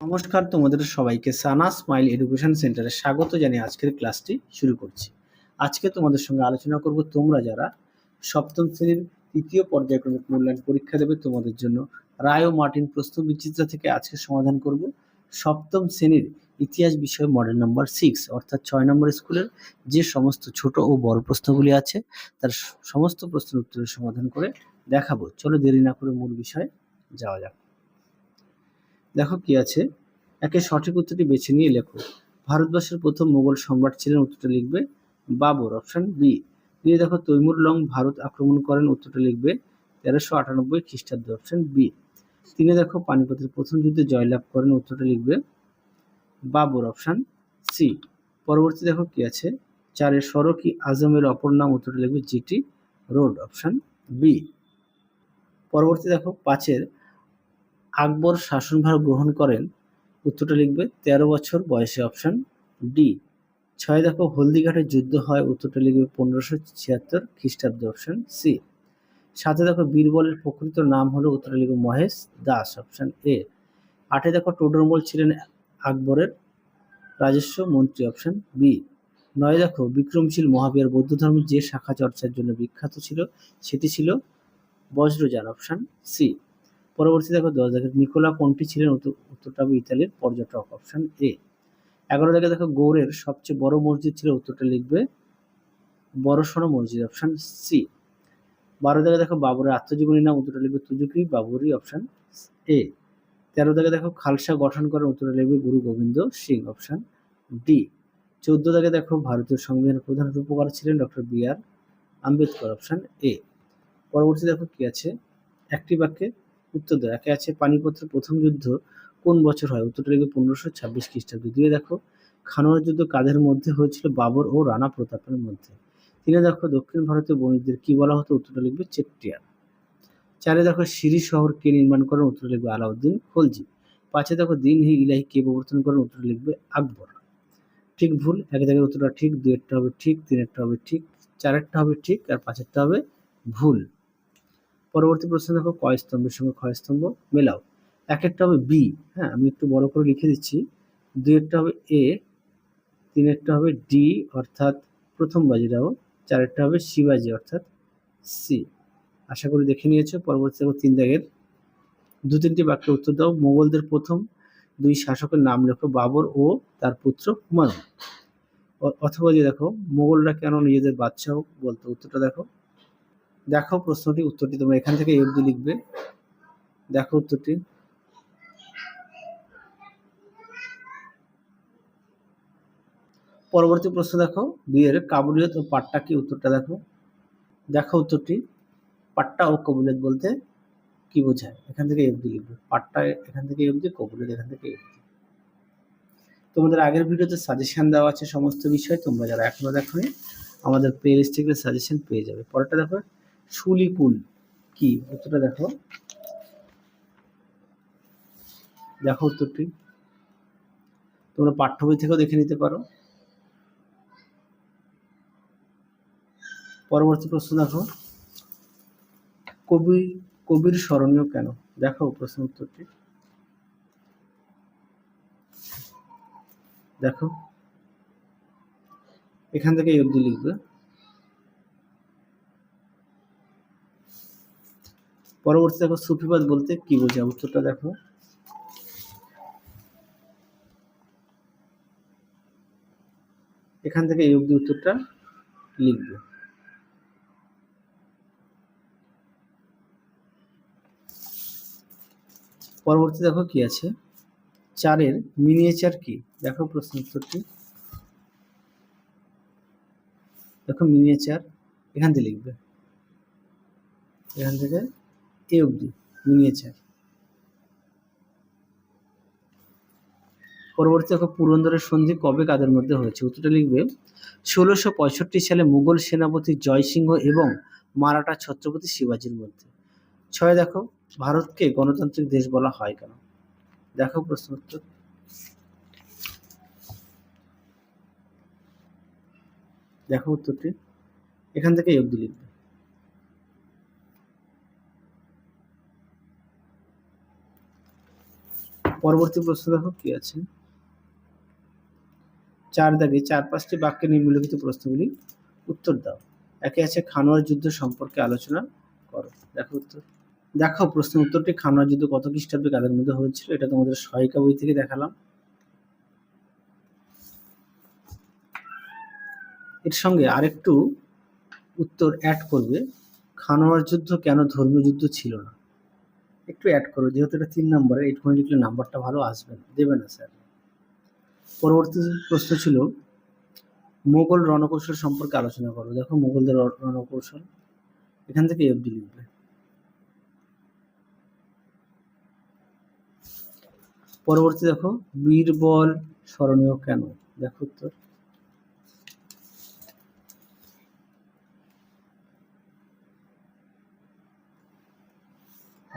নমস্কার তোমাদের সবাইকে সানা স্মাইল এডুকেশন সেন্টারে স্বাগত জানিয়ে আজকের ক্লাসটি শুরু করছি। আজকে তোমাদের সঙ্গে আলোচনা করব তোমরা যারা সপ্তম শ্রেণির তৃতীয় পর্যায়ক্রমিক মূল্যায়ন পরীক্ষা দেবে, তোমাদের জন্য রায় ও মার্টিন প্রশ্ন বিচিত্রা থেকে আজকে সমাধান করব। সপ্তম শ্রেণির ইতিহাস বিষয় মডেল নাম্বার সিক্স অর্থাৎ ছয় নম্বর স্কুলের যে সমস্ত ছোট ও বড় প্রশ্নগুলি আছে, তার সমস্ত প্রশ্নের উত্তরের সমাধান করে দেখাবো। চলো দেরি না করে মূল বিষয়ে যাওয়া যাক। দেখো কি আছে। একে সঠিক উত্তরটি বেছে নিয়ে লেখো। ভারতবর্ষের প্রথম মোগল সম্রাট ছিলেন, উত্তরটা লিখবে বাবর অপশন বি দিয়ে দেখো তৈমুর লং ভারত আক্রমণ করেন, উত্তরটা লিখবে তেরোশো আটানব্বই খ্রিস্টাব্দ অপশন বি তিনি দেখো পানিপথের প্রথম যুদ্ধে জয়লাভ করেন, উত্তরটা লিখবে বাবর অপশন সি পরবর্তী দেখো কি আছে। চারের সড়কি আজমের অপর নাম, উত্তরটা লিখবে জিটি রোড অপশন বি পরবর্তী দেখো পাঁচের আকবর শাসনভার গ্রহণ করেন। উত্তরটা লিখবে, তেরো বছর বয়সে অপশন ডি ছয় দেখো হলদিঘাটে যুদ্ধ হয়, উত্তরটা লিখবে, পনেরোশো ছিয়াত্তর খ্রিস্টাব্দ অপশন সি সাথে দেখো বীরবলের প্রকৃত নাম হলো, উত্তরটা লিখবে, মহেশ দাস অপশন এ আটে দেখো টোডরমল ছিলেন আকবরের রাজস্ব মন্ত্রী অপশন বি নয় দেখো বিক্রমশীল মহাবীর বৌদ্ধ ধর্মের যে শাখা চর্চার জন্য বিখ্যাত ছিল, সেটি ছিল বজ্রযান অপশন সি পরবর্তী দেখো দশ দেখো নিকোলা কন্টি ছিলেন? উত্তর- উত্তরটা ইতালির পর্যটক অপশন এ এগারো দেখে দেখো গৌড়ের সবচেয়ে বড় মসজিদ ছিল, উত্তরটা লিখবে বড়সড় মসজিদ অপশন সি বারো দেখে দেখো বাবরের আত্মজীবনী নাম, উত্তরটা লিখবে তুজুকি বাবুরি অপশন এ তেরো দেখে দেখো খালসা গঠন করেন উত্তরটা লিখবে গুরু গোবিন্দ সিং অপশন ডি চোদ্দ দেখে দেখো ভারতীয় সংবিধানের প্রধান রূপকার ছিলেন doctor B R Ambedkar option A পরবর্তী দেখো কি আছে? একটি বাক্যে উত্তর দেয়, একে আছে পানিপথের প্রথম যুদ্ধ কোন বছর হয়? উত্তরটা লিখবে পনেরোশো ছাব্বিশ খ্রিস্টাব্দ। দিয়ে দেখো, খানোয়ার যুদ্ধ কাদের মধ্যে হয়েছিল? বাবর ও রানা প্রতাপের মধ্যে। তিনে দেখো, দক্ষিণ ভারতীয় বণিকদের কি বলা হতো? উত্তরটা লিখবে চেট্টিয়ার। চারে দেখো সিরি শহর কে নির্মাণ করেন? উত্তরটা লিখবে আলাউদ্দিন খলজি। পাঁচে দেখো, দিন হি ইলাহি কে প্রবর্তন করেন? উত্তরটা লিখবে আকবর। ঠিক ভুল, এক জায়গায় উত্তরটা ঠিক, দুয়েরটা হবে ঠিক, তিনেরটা হবে ঠিক, চারেরটা হবে ঠিক, আর পাঁচেরটা হবে ভুল। পরবর্তী প্রশ্ন দেখো কয় স্তম্ভের সঙ্গে ক্ষয় স্তম্ভ মেলাও। এক একটা হবে বি হ্যাঁ আমি একটু বড় করে লিখে দিচ্ছি। দুই একটা হবে এ তিনেরটা হবে ডি, অর্থাৎ প্রথম বাজিরাও চারেরটা হবে শিবাজি, অর্থাৎ সি। আশা করি দেখে নিয়েছো, পরবর্তী দেখো তিন দাগের। দু তিনটি বাক্যের উত্তর দাও। মোগলদের প্রথম, দুই শাসকের নাম লেখো বাবর ও তার পুত্র হুমায়ুন। অথবা যে দেখো, মোগলরা কেন নিজেদের বাদশাহ বলতো? উত্তরটা দেখো। দেখো প্রশ্নটি, উত্তরটি তোমরা এখান থেকে এই লিখবে। দেখো উত্তরটি। পরবর্তী প্রশ্ন দেখো, দুইয়ের কাবুলিয়ত ও পাট্টা কি? উত্তরটা দেখো। দেখো উত্তরটি। পাট্টা ও কবুলিয়ত বলতে কি বোঝায়? এখান থেকে অবধি লিখবে। পাট্টা এখান থেকে অবধি, কবুলিয়ত এখান থেকে অবধি। তোমাদের আগের ভিডিওতে সাজেশন দেওয়া আছে সমস্ত বিষয়, তোমরা যারা এখনও দেখোনি, আমাদের প্লে লিস্ট থেকে সাজেশন পেয়ে যাবে। পরেরটা দেখো। শুলিকুল কি? উত্তরটা দেখো। দেখো উত্তরটি। তোমরা পাঠ্য বই থেকেও দেখে নিতে পারো। পরবর্তী প্রশ্ন দেখো। কবি, কবির স্মরণীয় কেন? দেখো প্রশ্ন উত্তরটি। দেখো। এখান থেকে এই অবধি লিখবে। পরবর্তী দেখো সুফিবাদ বলতে কি বোঝায়? উত্তরটা দেখো। এখান থেকে এই অবধি উত্তরটা লিখবে। পরবর্তী দেখো কি আছে? চারের মিনিয়েচার কি? দেখো প্রশ্ন উত্তরটি। দেখো মিনিয়েচার এখান থেকে লিখবে। এখান থেকে এ অবধি মিনিয়েচার পরবর্তী দেখো, পুরন্দরের সন্ধি কবে কাদের মধ্যে হয়েছে? উত্তরটা লিখবে, ষোলোশো পঁয়ষট্টি সালে মুঘল সেনাপতি জয়সিংহ এবং মারাঠা ছত্রপতি শিবাজির মধ্যে। ছয় দেখো, ভারতকে গণতান্ত্রিক দেশ বলা হয় কেন? দেখো প্রশ্ন উত্তর। দেখো উত্তরটি, এখান থেকে অবধি লিখবে। পরবর্তী প্রশ্ন দেখো, কি আছে? চার দাগে চার পাঁচটি বাক্যে নিম্নলিখিত প্রশ্নগুলি উত্তর দাও। একে আছে খানোয়ার যুদ্ধ সম্পর্কে আলোচনা করো। দেখো উত্তর। দেখো প্রশ্ন উত্তরটি খানোয়ার যুদ্ধ কত খ্রিস্টাব্দে কাদের মধ্যে হয়েছিল, এটা তোমাদের সহায়িকা বই থেকে দেখালাম। এর সঙ্গে আরেকটু উত্তর অ্যাড করবে। খানোয়ার যুদ্ধ কেন ধর্মীয় যুদ্ধ ছিল না? একটু অ্যাড করো, যেহেতু এটা তিন নম্বরে এইট পয়েন্ট লিখলে নাম্বারটা ভালো আসবে দেবে না স্যার পরবর্তী প্রশ্ন ছিল, মোগল রণকৌশল সম্পর্কে আলোচনা করো। দেখো মোগলদের রণকৌশল। এখান থেকে এফডি লিখবে। পরবর্তী দেখো, বীরবল স্মরণীয় কেন? দেখো উত্তর।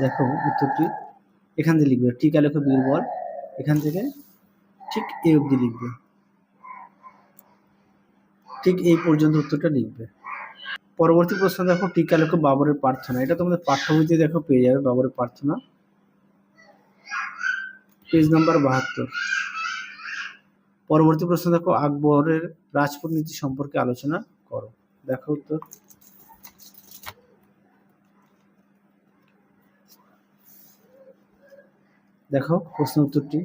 দেখো উত্তরটি। এখান থেকে লিখবে টিকা লেখো বীরবল এখান থেকে ঠিক এই অবধি লিখবে। ঠিক এই পর্যন্ত উত্তরটা লিখবে। পরবর্তী প্রশ্ন দেখো টিকা লেখো বাবরের প্রার্থনা। এটা তোমাদের পাঠ্য বইতে দেখো পেয়ে যাবে, বাবরের প্রার্থনা। পেজ নাম্বার বাহাত্তর। পরবর্তী প্রশ্ন দেখো, আকবরের রাজপুত নীতি সম্পর্কে আলোচনা করো। দেখো উত্তর। দেখো প্রশ্ন উত্তরটি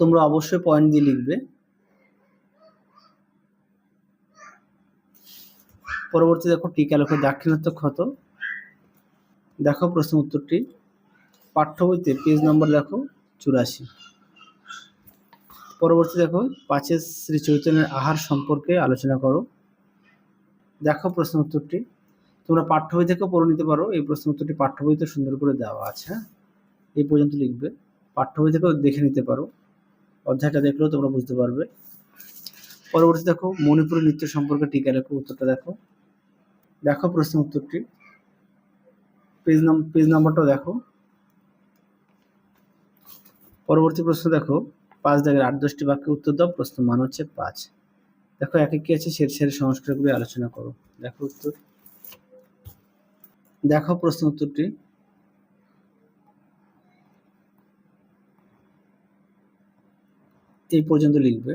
তোমরা অবশ্যই পয়েন্ট দিয়ে লিখবে। পরবর্তী দেখো টিকা লেখো দাক্ষিণাত্য ক্ষত। দেখো প্রশ্ন উত্তরটি পাঠ্য বইতে পেজ নম্বর দেখো চুরাশি। পরবর্তী দেখো পাঁচের শ্রী চৈতন্যের আহার সম্পর্কে আলোচনা করো। দেখো প্রশ্ন উত্তরটি তোমরা পাঠ্য বই থেকেও পড়ে নিতে পারো। এই প্রশ্ন উত্তরটি পাঠ্য বইতে সুন্দর করে দেওয়া আছে। হ্যাঁ এই পর্যন্ত লিখবে। পাঠ্য বই থেকেও দেখে নিতে পারো। অধ্যায়টা দেখলেও তোমরা বুঝতে পারবে। পরবর্তী দেখো মণিপুরের নৃত্য সম্পর্কে টিকা লেখো উত্তরটা দেখো। দেখো প্রশ্ন উত্তরটি। পেজ নাম পেজ নাম্বারটাও দেখো। পরবর্তী প্রশ্ন দেখো, পাঁচ দাগের আট দশটি বাক্যে উত্তর দাও, প্রশ্ন মান হচ্ছে পাঁচ। দেখো একে কি আছে? সের সের সংস্কারগুলি আলোচনা করো। দেখো উত্তর। দেখো প্রশ্ন উত্তরটি। এই পর্যন্ত লিখবে।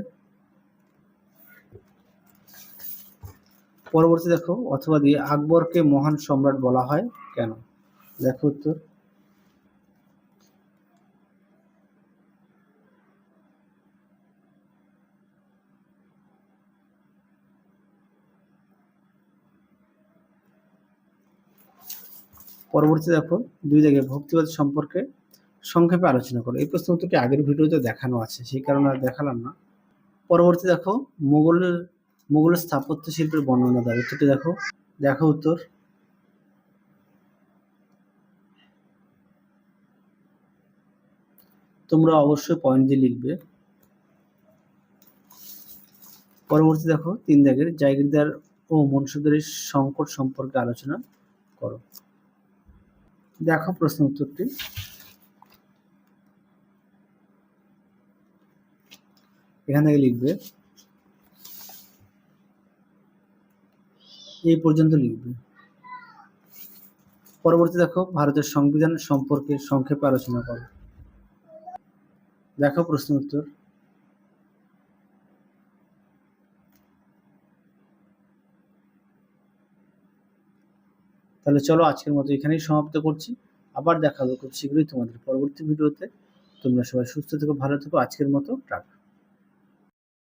পরবর্তী দেখো, অথবা দিয়ে আকবরকে মহান সম্রাট বলা হয় কেন? দেখো উত্তর। পরবর্তী দেখো, দুই জায়গায় ভক্তিবাদ সম্পর্কে সংক্ষেপে আলোচনা করো। এই প্রশ্ন উত্তরটি আগের ভিডিওতে দেখানো আছে, সেই কারণে আর দেখালাম না। পরবর্তী দেখো, মোগলের মোগলের স্থাপত্য শিল্পের বর্ণনা দাও। উত্তরটি দেখো দেখো উত্তর। তোমরা অবশ্যই পয়েন্ট দিয়ে লিখবে। পরবর্তী দেখো, তিন দাগের, জায়গিরদার ও মনসুদের সংকট সম্পর্কে আলোচনা করো। দেখো প্রশ্ন উত্তরটি। এখান থেকে লিখবে। এই পর্যন্ত লিখবে। পরবর্তী দেখো, ভারতের সংবিধান সম্পর্কে সংক্ষেপে আলোচনা করো। দেখো প্রশ্ন উত্তর। তাহলে চলো আজকের মতো এখানেই সমাপ্ত করছি। আবার দেখা হবে খুব শীঘ্রই তোমাদের পরবর্তী ভিডিওতে। তোমরা সবাই সুস্থ থেকো, ভালো থেকো। আজকের মতো টাটা।